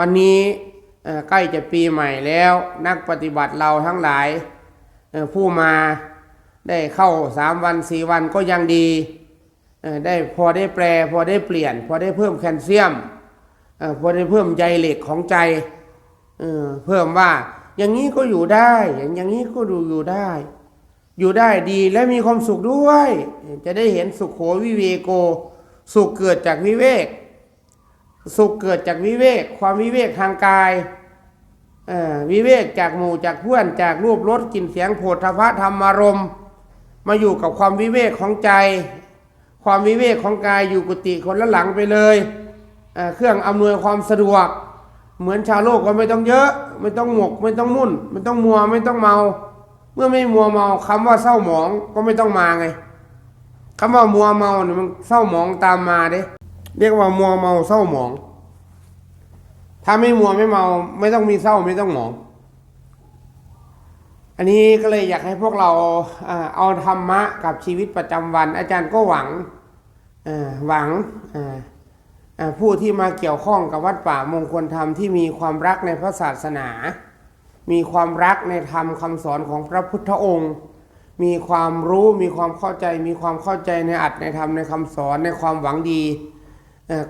วันนี้ใกล้จะปีใหม่แล้วนักปฏิบัติเราทั้งหลาย ผู้มาได้เข้าสามวันสี่วันก็ยังดีได้พอได้แปลพอได้เปลี่ยน พอได้เพิ่มแคลเซียมพอได้เพิ่มใยเหล็กของใจเอ่อเพิ่มว่าอย่างนี้ก็อยู่ได้ อย่างอย่างนี้ก็ดูอยู่ได้ อยู่ได้ดีและมีความสุขด้วย จะได้เห็นสุขโขวิเวโก สุขเกิดจากวิเวก สุขเกิดจากวิเวก ความวิเวกทางกายวิเวกจากหมู่จากเพื่อนจากรูปรสกลิ่นเสียงโผฏฐพะธรรมารมณ์มาอยู่กับความวิเวกของใจ ความวิเวกของกายอยู่กุฏิคนละหลังไปเลยเเครื่องอำนวยความสะดวก เหมือนชาวโลกก็ไม่ต้องเยอะ ไม่ต้องหมก ไม่ต้องมุ่น ไม่ต้องมัวไม่ต้องเมา เมื่อไม่มัวเมาคำว่าเศร้าหมองก็ไม่ต้องมาไงคำว่ามัวเมาเนี่ยมันเศร้าหมองตามมาเด้ เรียกว่ามัวเมาเศร้าหมอง ถ้าไม่มัวไม่เมา ไม่ต้องมีเศร้าไม่ต้องหมอง อันนี้ก็เลยอยากให้พวกเราเอาธรรมะกับชีวิตประจำวัน อาจารย์ก็หวังหวังผู้ที่มาเกี่ยวข้องกับวัดป่ามงคลธรรมที่มีความรักในพระศาสนา มีความรักในธรรมคำสอนของพระพุทธองค์ มีความรู้มีความเข้าใจ มีความเข้าใจในอัตในธรรมในคำสอนในความหวังดี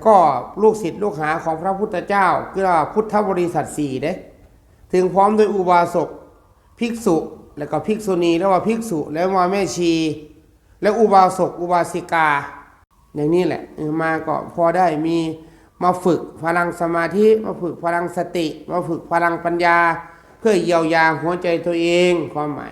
ก็ลูกศิษย์ลูกหาของพระพุทธเจ้าคือพุทธบริษัทสี่เด้ถึงพร้อมด้วยอุบาสกภิกษุ แล้วก็ภิกษุณีแล้วว่าภิกษุ แล้วมาแม่ชี แล้วอุบาสกอุบาสิกา อย่างนี้แหละมาก็พอได้มีมาฝึกพลังสมาธิมาฝึกพลังสติ มาฝึกพลังปัญญา เพื่อเยียวยาหัวใจตัวเองความหมาย